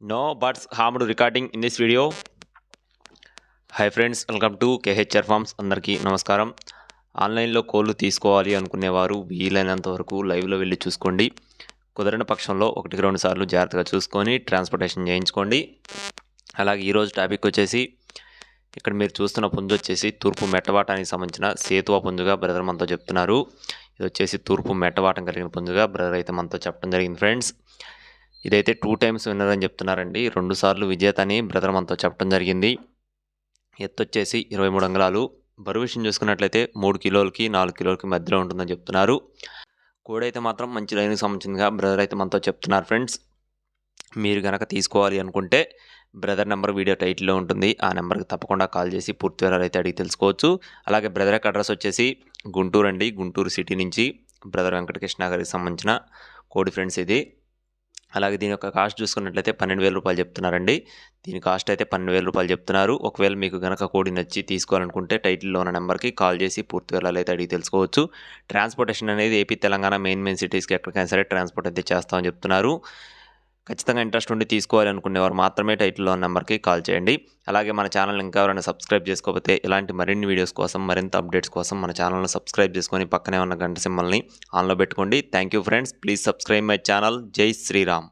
No birds harmed recording in this video hi friends welcome to KHR farms అందరికీ నమస్కారం ఆన్లైన్లో కోళ్ళు తీసుకోవాలి అనుకునేవారు వీలైనంత వరకు లైవ్లో వెళ్ళి చూసుకోండి కుదరని పక్షంలో ఒకటికి రెండు సార్లు జాగ్రత్తగా చూసుకొని ట్రాన్స్పోర్టేషన్ చేయించుకోండి అలాగే ఈరోజు టాపిక్ వచ్చేసి ఇక్కడ మీరు చూస్తున్న పుంజు వచ్చేసి తూర్పు మెట్టవాటానికి సంబంధించిన సేతువ పుంజుగా బ్రదర్ మనతో చెప్తున్నారు ఇది వచ్చేసి తూర్పు మెట్టవాటం కలిగిన పుంజుగా బ్రదర్ అయితే మనతో చెప్పడం జరిగింది ఫ్రెండ్స్ ఇదైతే టూ టైమ్స్ విన్నర్ అని చెప్తున్నారండి. రెండు సార్లు విజేత అని బ్రదర్ మనతో చెప్పడం జరిగింది. ఎత్తు వచ్చేసి ఇరవై మూడు అంగళాలు. బరువు విషయం చూసుకున్నట్లయితే మూడు కిలోలకి నాలుగు కిలోలకి మధ్యలో ఉంటుందని చెప్తున్నారు. కోడైతే మాత్రం మంచి లైన్కి సంబంధించిందిగా బ్రదర్ అయితే మనతో చెప్తున్నారు ఫ్రెండ్స్. మీరు కనుక తీసుకోవాలి అనుకుంటే బ్రదర్ నెంబర్ వీడియో టైటిల్లో ఉంటుంది. ఆ నెంబర్కి తప్పకుండా కాల్ చేసి పూర్తి వివరాలు అయితే అడిగి తెలుసుకోవచ్చు. అలాగే బ్రదర్ యొక్క అడ్రస్ వచ్చేసి గుంటూరు అండి గుంటూరు సిటీ నుంచి బ్రదర్ వెంకటకృష్ణ గారికి సంబంధించిన కోడి ఫ్రెండ్స్ ఇది. అలాగే దీని యొక్క కాస్ట్ చూసుకున్నట్లయితే పన్నెండు వేల రూపాయలు చెప్తున్నారండి. దీని కాస్ట్ అయితే పన్నెండు వేల రూపాయలు చెప్తున్నారు. ఒకవేళ మీకు గనక కోడి నచ్చి తీసుకోవాలనుకుంటే టైటిల్లో ఉన్న నెంబర్కి కాల్ చేసి పూర్తి వివరాలు అయితే అడిగి తెలుసుకోవచ్చు. ట్రాన్స్పోర్టేషన్ అనేది ఏపీ తెలంగాణ మెయిన్ మెయిన్ సిటీస్కి ఎక్కడికైనా సరే ట్రాన్స్పోర్ట్ అయితే చేస్తామని చెప్తున్నారు. ఖచ్చితంగా ఇంట్రెస్ట్ ఉండి తీసుకోవాలి అనుకునేవారు మాత్రమే టైటిల్లో ఉన్న నెంబర్కి కాల్ చేయండి. అలాగే మన ఛానల్ ఇంకా ఎవరైనా సబ్స్క్రైబ్ చేసుకోకపోతే ఇలాంటి మరిన్ని వీడియోస్ కోసం మరింత అప్డేట్స్ కోసం మన ఛానల్ని సబ్స్క్రైబ్ చేసుకొని పక్కనే ఉన్న గంట సింబల్ని ఆన్లో పెట్టుకోండి. Thank you friends. Please subscribe my channel. Jai Shriram.